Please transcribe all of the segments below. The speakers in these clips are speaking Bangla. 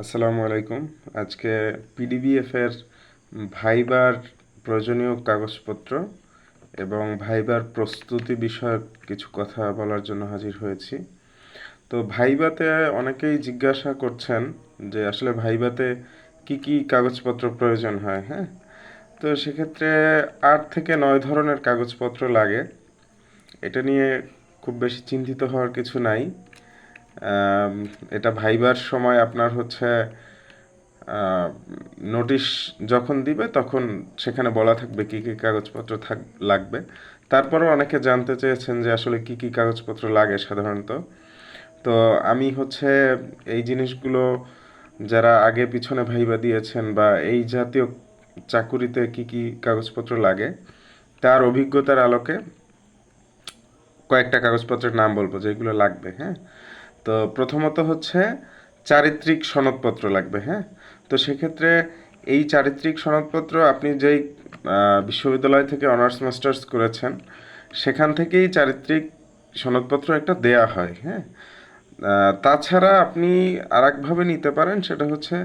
আসসালামু আলাইকুম। আজকে পিডিবিএফ এর ভাইবার প্রয়োজনীয় কাগজপত্র এবং ভাইবার প্রস্তুতি বিষয়ক কিছু কথা বলার জন্য হাজির হয়েছি। তো ভাইবাতে অনেকেই জিজ্ঞাসা করছেন যে আসলে ভাইবাতে কি কি কাগজপত্র প্রয়োজন হয় হ্যাঁ? তো সেক্ষেত্রে আট থেকে নয় ধরনের কাগজপত্র লাগে। এটা নিয়ে খুব বেশি চিন্তিত হওয়ার কিছু নাই। এটা ভাইবার সময় আপনার হচ্ছে নোটিশ যখন দিবে তখন সেখানে বলা থাকবে কি কি কাগজপত্র থাক, লাগবে। তারপরেও অনেকে জানতে চেয়েছেন যে আসলে কি কি কাগজপত্র লাগে সাধারণত। তো আমি হচ্ছে এই জিনিসগুলো যারা আগে পিছনে ভাইবা দিয়েছেন বা এই জাতীয় চাকুরিতে কি কি কাগজপত্র লাগে, তার অভিজ্ঞতার আলোকে কয়েকটা কাগজপত্রের নাম বলব যেগুলো লাগবে হ্যাঁ? তো প্রথমত হচ্ছে চারিত্রিক সনদপত্র লাগবে হ্যাঁ? তো সেক্ষেত্রে এই চারিত্রিক সনদপত্র আপনি যেই বিশ্ববিদ্যালয় থেকে অনার্স, মাস্টার্স করেছেন, সেখান থেকেই চারিত্রিক সনদপত্র একটা দেয়া হয় হ্যাঁ? তাছাড়া আপনি আরেকভাবে নিতে পারেন, সেটা হচ্ছে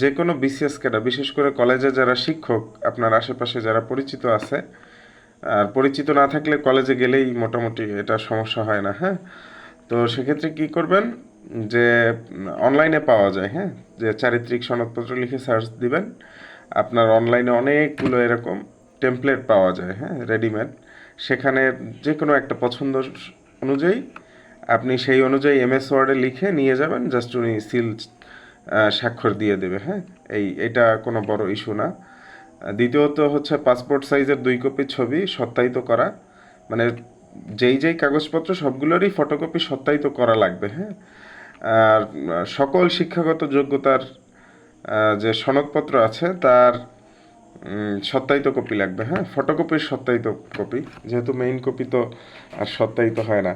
যে কোনো বিসিএস ক্যাডার, বিশেষ করে কলেজে যারা শিক্ষক, আপনার আশেপাশে যারা পরিচিত আছে, আর পরিচিত না থাকলে কলেজে গেলেই মোটামুটি এটা সমস্যা হয় না হ্যাঁ? তো সেক্ষেত্রে কি করবেন? যে অনলাইনে পাওয়া যায় হ্যাঁ? যে, চারিত্রিক সনদপত্র লিখে সার্চ দিবেন। আপনার অনলাইনে অনেকগুলো এরকম টেমপ্লেট পাওয়া যায় হ্যাঁ? রেডিমেড সেখানে যে কোনো একটা পছন্দ অনুযায়ী আপনি সেই অনুযায়ী এমএস ওয়ার্ডে লিখে নিয়ে যাবেন। জাস্ট উনি সিল স্বাক্ষর দিয়ে দেবে হ্যাঁ? এই, এটা কোনো বড় ইস্যু না। দ্বিতীয়ত হচ্ছে পাসপোর্ট সাইজের দুই কপি ছবি সত্যায়িত করা। মানে যেই যেই কাগজপত্র সবগুলোরই ফটোকপি সত্যায়িত করা লাগবে হ্যাঁ? আর সকল শিক্ষাগত যোগ্যতার যে সনদপত্র আছে তার সত্যায়িত কপি লাগবে হ্যাঁ? ফটোকপির সত্যায়িত কপি যেহেতু মেইন কপি তো আর সত্যায়িত হয় না।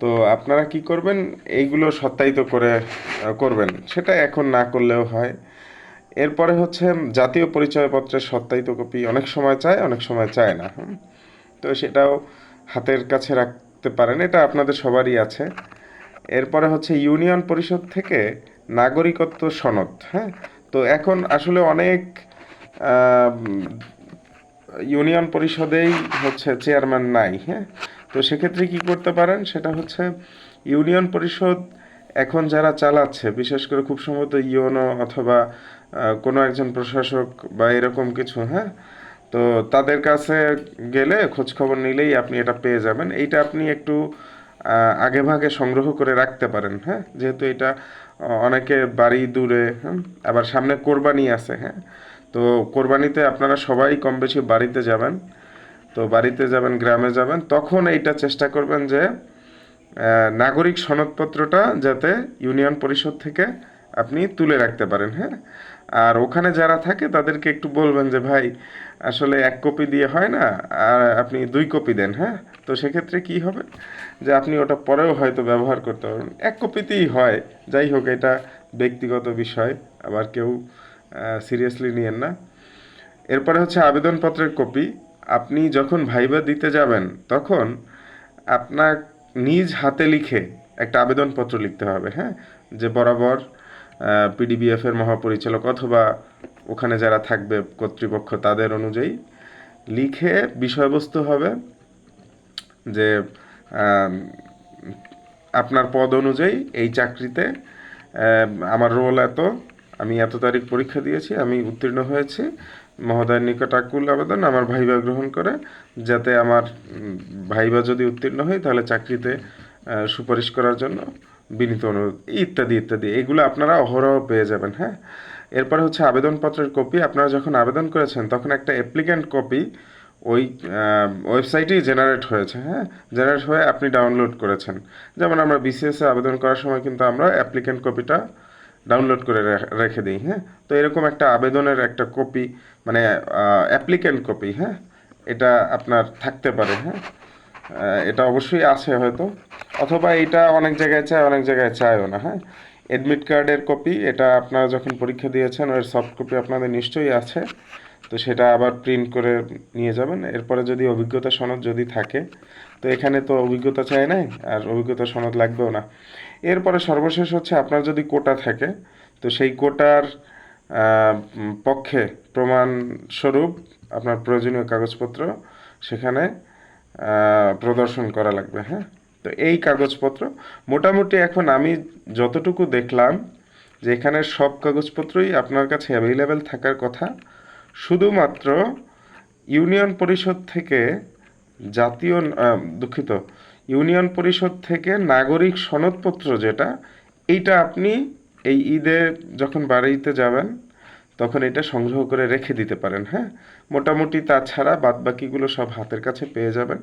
তো আপনারা কি করবেন? এইগুলো সত্যায়িত করে করবেন। সেটা এখন না করলেও হয়। এরপরে হচ্ছে জাতীয় পরিচয়পত্রের সত্যায়িত কপি অনেক সময় চায়, অনেক সময় চায় না। তো সেটাও হাতের কাছে রাখতে পারেন, এটা আপনাদের সবারই আছে। এরপরে হচ্ছে ইউনিয়ন পরিষদ থেকে নাগরিকত্ব সনদ হ্যাঁ? তো এখন আসলে অনেক ইউনিয়ন পরিষদেই হচ্ছে চেয়ারম্যান নাই হ্যাঁ? তো সেক্ষেত্রে কি করতে পারেন? সেটা হচ্ছে ইউনিয়ন পরিষদ এখন যারা চালাচ্ছে, বিশেষ করে খুব সম্ভবত ইউনো অথবা কোনো একজন প্রশাসক বা এরকম কিছু হ্যাঁ? তো তাদের কাছে গেলে খোঁজ খবর নিলেই আপনি এটা পেয়ে যাবেন। এইটা আপনি একটু আগে ভাগে সংগ্রহ করে রাখতে পারেন হ্যাঁ? যেহেতু এটা আহ, অনেকে বাড়ি দূরে হুম, আবার সামনে কোরবানি আছে হ্যাঁ? তো কোরবানিতে আপনারা সবাই কম বেশি বাড়িতে যাবেন। তো বাড়িতে যাবেন গ্রামে যাবেন তখন এইটা চেষ্টা করবেন যে নাগরিক সনদপত্রটা যাতে ইউনিয়ন পরিষদ থেকে আপনি তুলে রাখতে পারেন হ্যাঁ? আর ওখানে যারা থাকে তাদেরকে একটু বলবেন যে, ভাই, আসলে এক কপি দিয়ে হয় না, আর আপনি দুই কপি দেন। হ্যাঁ? তো সেক্ষেত্রে কি হবে? যে আপনি ওটা পরেও হয়তো ব্যবহার করতে পারবেন। এক কপিতেই হয়। যাই হোক, এটা ব্যক্তিগত বিষয়। আবার কেউ সিরিয়াসলি নিয়েন না। এরপরে হচ্ছে আবেদনপত্রের কপি। আপনি যখন ভাইবা দিতে যাবেন, তখন আপনার নিজ হাতে লিখে একটা আবেদনপত্র লিখতে হবে। হ্যাঁ? যে বরাবর পিডিবিএফ এর মহাপরিচালক অথবা ওখানে যারা থাকবে কর্তৃপক্ষ তাদের অনুযায়ী লিখে বিষয়বস্তু হবে যে আপনার পদ অনুযায়ী এই চাকরিতে আমার রোল এত, আমি এত তারিখ পরীক্ষা দিয়েছি, আমি উত্তীর্ণ হয়েছি, মহোদয়ের নিকট আকুল আবেদন, আমার ভাইবা গ্রহণ করে, যাতে আমার ভাইবা যদি উত্তীর্ণ হই তাহলে চাকরিতে সুপারিশ করার জন্য বিনীত অনুরোধ, ইত্যাদি ইত্যাদি, এগুলো আপনারা অহরহ পেয়ে যাবেন হ্যাঁ? এরপরে হচ্ছে আবেদনপত্রের কপি, আপনারা যখন আবেদন করেছেন, তখন একটা অ্যাপ্লিক্যান্ট কপি ওই ওয়েবসাইটেই জেনারেট হয়েছে হ্যাঁ? জেনারেট হয়ে আপনি ডাউনলোড করেছেন। যেমন আমরা বিসিএস আবেদন করার সময় কিন্তু আমরা অ্যাপ্লিক্যান্ট কপিটা ডাউনলোড করে রেখে দিই হ্যাঁ? তো এরকম একটা আবেদনের একটা কপি মানে অ্যাপ্লিক্যান্ট কপি হ্যাঁ? এটা আপনার থাকতে পারে হ্যাঁ? এটা অবশ্যই আছে হয়তো। অথবা এটা অনেক জায়গায় চায়, অনেক জায়গায় চায়ও না হ্যাঁ? এডমিট কার্ডের কপি এটা আপনারা যখন পরীক্ষা দিয়েছেন, ওর সফট কপি আপনাদের নিশ্চয়ই আছে। তো সেটা আবার প্রিন্ট করে নিয়ে যাবেন। এরপরে যদি অভিজ্ঞতা সনদ যদি থাকে, তো এখানে তো অভিজ্ঞতা চায় নাই, আর অভিজ্ঞতা সনদ লাগবেও না। এরপরে সর্বশেষ হচ্ছে, আপনার যদি কোটা থাকে, তো সেই কোটার পক্ষে প্রমাণস্বরূপ আপনার প্রয়োজনীয় কাগজপত্র সেখানে প্রদর্শন করা লাগবে হ্যাঁ? তো এই কাগজপত্র, মোটামুটি এখন আমি যতটুকু দেখলাম যে এখানে সব কাগজপত্রই আপনার কাছে অ্যাভেলেবেল থাকার কথা, শুধুমাত্র ইউনিয়ন পরিষদ থেকে জাতীয় দুঃখিত, ইউনিয়ন পরিষদ থেকে নাগরিক সনদপত্র যেটা, এইটা আপনি এই ঈদে যখন বাড়িতে যাবেন তখন এটা সংগ্রহ করে রেখে দিতে পারেন হ্যাঁ? মোটামুটি তাছাড়া বাদবাকিগুলো সব হাতের কাছে পেয়ে যাবেন।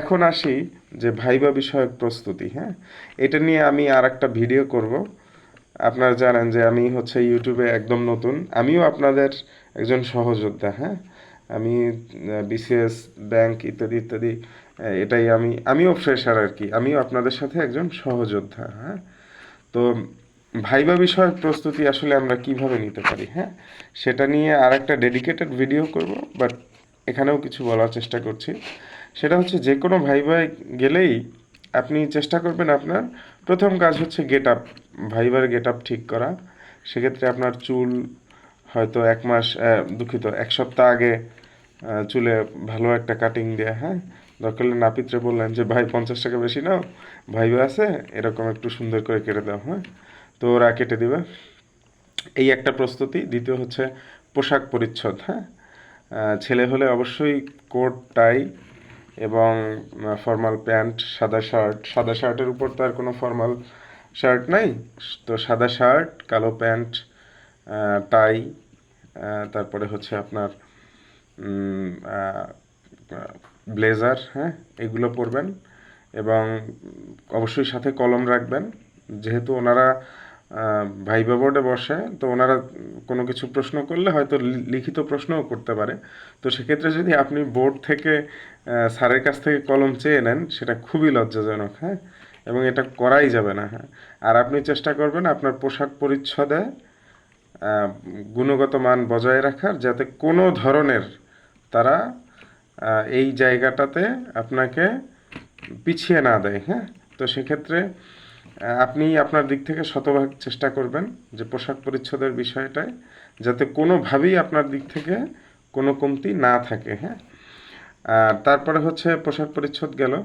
এখন আসি যে ভাইবা বিষয়ক প্রস্তুতি হ্যাঁ? এটা নিয়ে আমি আর একটা ভিডিও করব। আপনারা জানেন যে আমি হচ্ছে ইউটিউবে একদম নতুন। আমিও আপনাদের একজন সহযোদ্ধা হ্যাঁ? আমি বিসিএস, ব্যাংক ইত্যাদি ইত্যাদি এটাই আমি, আমিও ফ্রেশার আর কি। আমিও আপনাদের সাথে একজন সহযোদ্ধা হ্যাঁ? তো ভাইবা বিষয়ক প্রস্তুতি আসলে আমরা কীভাবে নিতে পারি হ্যাঁ? সেটা নিয়ে আর একটা ডেডিকেটেড ভিডিও করব বাট এখানেও কিছু বলার চেষ্টা করছি। সেটা হচ্ছে যে কোনো ভাইবায় গেলেই আপনি চেষ্টা করবেন আপনার প্রথম কাজ হচ্ছে get up Viber get up ঠিক করা। সেক্ষেত্রে আপনার চুল হয়তো এক মাস দুঃখিত, এক সপ্তাহ আগে চুলে ভালো একটা কাটিং দেয়া হ্যাঁ? দরকার হলে নাপিতরে বললেন যে, ভাই, পঞ্চাশ টাকা বেশি নাও, ভাইবা আছে, এরকম একটু সুন্দর করে কেটে দাও হ্যাঁ? তো ওরা কেটে দিবে। এই একটা প্রস্তুতি। দ্বিতীয় হচ্ছে পোশাক পরিচ্ছদ হ্যাঁ? ছেলে হলে অবশ্যই কোট, টাই এবং ফর্মাল প্যান্ট, সাদা শার্ট। সাদা শার্টের উপর তো আর কোনো ফর্মাল শার্ট নাই। তো সাদা শার্ট, কালো প্যান্ট টাই তারপরে হচ্ছে আপনার ব্লেজার হ্যাঁ? এগুলো পরবেন এবং অবশ্যই সাথে কলম রাখবেন। যেহেতু ওনারা ভাইবা বোর্ডে বসে, তো ওনারা কোনো কিছু প্রশ্ন করলে হয়তো লিখিত প্রশ্নও করতে পারে। তো সেক্ষেত্রে যদি আপনি বোর্ড থেকে স্যারের কাছ থেকে কলম চেয়ে নেন, সেটা খুবই লজ্জাজনক হ্যাঁ? এবং এটা করাই যাবে না হ্যাঁ? আর আপনি চেষ্টা করবেন আপনার পোশাক পরিচ্ছদে গুণগত মান বজায় রাখার, যাতে কোনো ধরনের তারা এই জায়গাটাতে আপনাকে পিছিয়ে না দেয় হ্যাঁ? তো সেক্ষেত্রে আপনি আপনার দিক থেকে শতভাগ চেষ্টা করবেন যে পোশাক পরিচ্ছদের বিষয়টায় যাতে কোনোভাবেই আপনার দিক থেকে কোনো কমতি না থাকে হ্যাঁ? আর তারপরে হচ্ছে পোশাক পরিচ্ছদ গেল।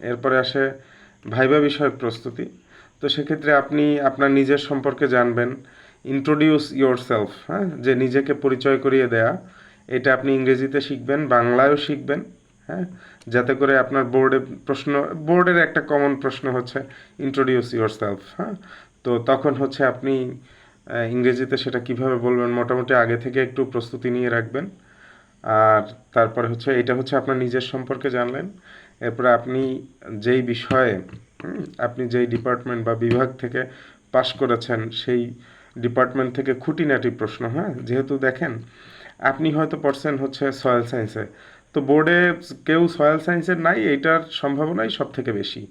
এরপরে আসে ভাইবা বিষয়ক প্রস্তুতি। তো সেক্ষেত্রে আপনি আপনার নিজের সম্পর্কে জানবেন ইন্ট্রোডিউস ইয়োর সেলফ হ্যাঁ? যে নিজেকে পরিচয় করিয়ে দেয়া, এটা আপনি ইংরেজিতে শিখবেন, বাংলায়ও শিখবেন। হ্যাঁ? যাতে করে আপনার বোর্ডে প্রশ্ন বোর্ডের একটা কমন প্রশ্ন হচ্ছে ইন্ট্রোডিউস ইয়োর সেলফ হ্যাঁ? তো তখন হচ্ছে আপনি ইংরেজিতে সেটা কীভাবে বলবেন, মোটামুটি আগে থেকে একটু প্রস্তুতি নিয়ে রাখবেন। আর তারপরে হচ্ছে, এটা হচ্ছে আপনার নিজের সম্পর্কে জানলেন। এরপরে আপনি যেই বিষয়ে আপনি যেই ডিপার্টমেন্ট বা বিভাগ থেকে পাশ করেছেন, সেই ডিপার্টমেন্ট থেকে খুঁটিনাটি প্রশ্ন হ্যাঁ? যেহেতু দেখেন, আপনি হয়তো পড়ছেন হচ্ছে সয়েল সায়েন্সে তো বোর্ডে কেউ সয়েল সায়েন্সের নাই, এইটার সম্ভাবনাই সব থেকে বেশি।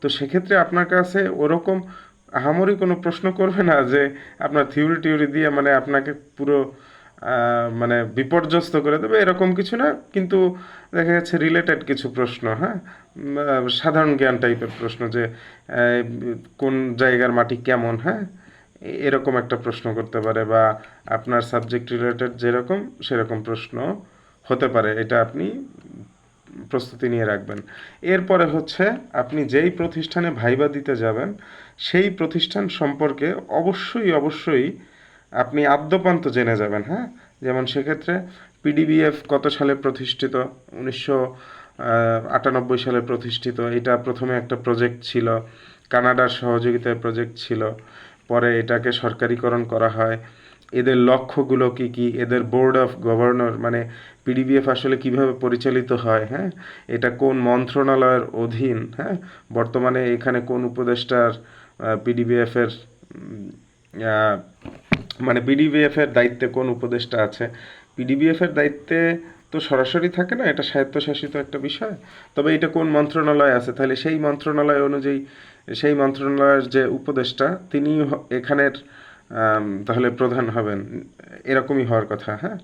তো সেক্ষেত্রে আপনার কাছে ওরকম আহামরি কোনো প্রশ্ন করবে না যে আপনার থিওরি টিওরি দিয়ে মানে আপনাকে পুরো মানে বিপর্যস্ত করে দেবে, এরকম কিছু না, কিন্তু দেখা যাচ্ছে রিলেটেড কিছু প্রশ্ন হ্যাঁ? সাধারণ জ্ঞান টাইপের প্রশ্ন যে কোন জায়গার মাটি কেমন হ্যাঁ? এরকম একটা প্রশ্ন করতে পারে বা আপনার সাবজেক্ট রিলেটেড যেরকম, সেরকম প্রশ্ন। হতে পারে, এটা আপনি প্রস্তুতি নিয়ে রাখবেন। এরপরে হচ্ছে, আপনি যেই প্রতিষ্ঠানে ভাইবা দিতে যাবেন, সেই প্রতিষ্ঠান সম্পর্কে অবশ্যই অবশ্যই আপনি আদ্যপান্ত জেনে যাবেন হ্যাঁ? যেমন সেক্ষেত্রে পিডিবিএফ কত সালে প্রতিষ্ঠিত? উনিশশো আটানব্বই সালে প্রতিষ্ঠিত। এটা প্রথমে একটা প্রজেক্ট ছিল। কানাডার সহযোগিতায় প্রজেক্ট ছিল। পরে এটাকে সরকারিকরণ করা হয়। এদের লক্ষ্যগুলো কি কি? এদের বোর্ড অফ গভর্নর মানে পিডিবিএফ আসলে কীভাবে পরিচালিত হয় হ্যাঁ? এটা কোন মন্ত্রণালয়ের অধীন হ্যাঁ? বর্তমানে এখানে কোন উপদেষ্টার পিডিবিএফ এর মানে পিডিবিএফ এর দায়িত্বে কোন উপদেষ্টা আছে? পিডিবিএফ এর দায়িত্বে তো সরাসরি থাকে না, এটা স্বায়ত্তশাসিত একটা বিষয়। তবে এটা কোন মন্ত্রণালয় আছে? তাহলে সেই মন্ত্রণালয় অনুযায়ী, সেই মন্ত্রণালয়ের যে উপদেষ্টা তিনি এখানের তাহলে প্রধান হবেন। এরকমই হওয়ার কথা হ্যাঁ?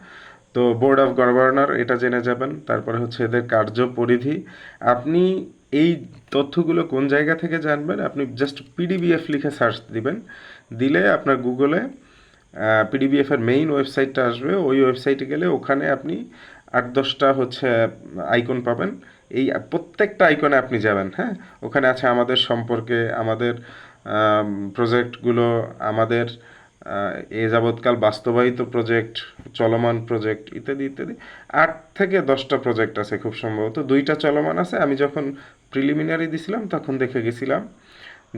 তো বোর্ড অফ গভর্নর এটা জেনে যাবেন, তারপরে হচ্ছে এদের কার্য পরিধি আপনি এই তথ্যগুলো কোন জায়গা থেকে জানবেন? আপনি জাস্ট পিডিবিএফ লিখে সার্চ দিবেন। দিলে আপনার গুগলে পিডিবিএফ এর মেইন ওয়েবসাইটটা আসবে। ওই ওয়েবসাইটে গেলে ওখানে আপনি আট দশটা হচ্ছে আইকন পাবেন। এই প্রত্যেকটা আইকনে আপনি যাবেন হ্যাঁ? ওখানে আছে আমাদের সম্পর্কে, আমাদের প্রজেক্টগুলো আমাদের এ যাবৎকাল বাস্তবায়িত প্রজেক্ট চলমান প্রজেক্ট ইত্যাদি ইত্যাদি। আট থেকে দশটা প্রজেক্ট আছে খুব সম্ভবত। দুইটা চলমান আছে। আমি যখন প্রিলিমিনারি দিছিলাম, তখন দেখে গেছিলাম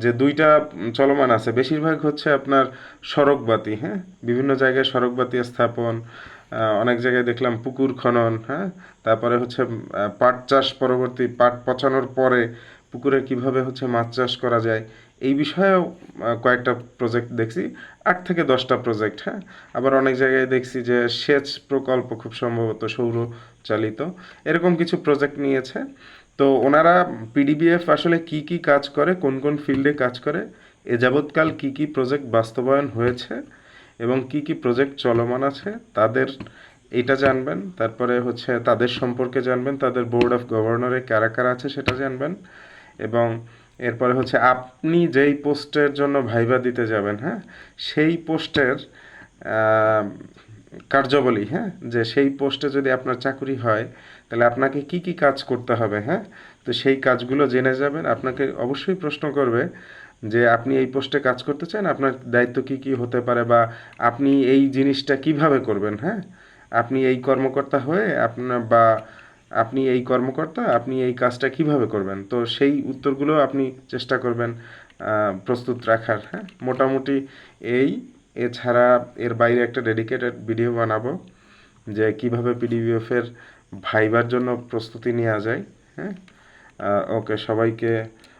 যে দুইটা চলমান আছে। বেশিরভাগ হচ্ছে আপনার সড়কবাতি হ্যাঁ? বিভিন্ন জায়গায় সড়কবাতি স্থাপন অনেক জায়গায় দেখলাম পুকুর খনন হ্যাঁ? তারপরে হচ্ছে পাট চাষ পরবর্তী পাট পচানোর পরে পুকুরে কীভাবে হচ্ছে মাছ চাষ করা যায়, এই বিষয়েও কয়েকটা প্রজেক্ট দেখছি, আট থেকে দশটা প্রজেক্ট হ্যাঁ? আবার অনেক জায়গায় দেখছি যে সেচ প্রকল্প খুব সম্ভবত সৌর চালিত এরকম কিছু প্রজেক্ট নিয়েছে। তো ওনারা পিডিবিএফ আসলে কি কি কাজ করে, কোন কোন ফিল্ডে কাজ করে, এ যাবৎকাল কি কি প্রজেক্ট বাস্তবায়ন হয়েছে এবং কি কি প্রজেক্ট চলমান আছে, তাদের এটা জানবেন। তারপরে হচ্ছে তাদের সম্পর্কে জানবেন, তাদের বোর্ড অফ গভর্নরে কারা কারা আছে সেটা জানবেন। এবং এরপরে হচ্ছে আপনি যেই পোস্টের জন্য ভাইবা দিতে যাবেন হ্যাঁ? সেই পোস্টের কার্যাবলী হ্যাঁ? যে সেই পোস্টে যদি আপনার চাকরি হয়, তাহলে আপনাকে কি কি কাজ করতে হবে হ্যাঁ? তো সেই কাজগুলো জেনে যাবেন। আপনাকে অবশ্যই প্রশ্ন করবে যে আপনি এই পোস্টে কাজ করতে চান, আপনার দায়িত্ব কি কি হতে পারে বা আপনি এই জিনিসটা কীভাবে করবেন হ্যাঁ? আপনি এই কর্মকর্তা হয়ে আপনার বা আপনি এই কর্মকর্তা, আপনি এই কাজটা কীভাবে করবেন? তো সেই উত্তরগুলো আপনি চেষ্টা করবেন প্রস্তুত রাখার হ্যাঁ? মোটামুটি এই, এছাড়া এর বাইরে একটা ডেডিকেটেড ভিডিও বানাবো, যে কীভাবে পিডিবিএফ এর ভাইবার জন্য প্রস্তুতি নেওয়া যায় হ্যাঁ? ওকে, সবাইকে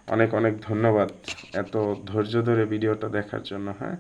অনেক অনেক ধন্যবাদ এত ধৈর্য ধরে ভিডিওটা দেখার জন্য হ্যাঁ?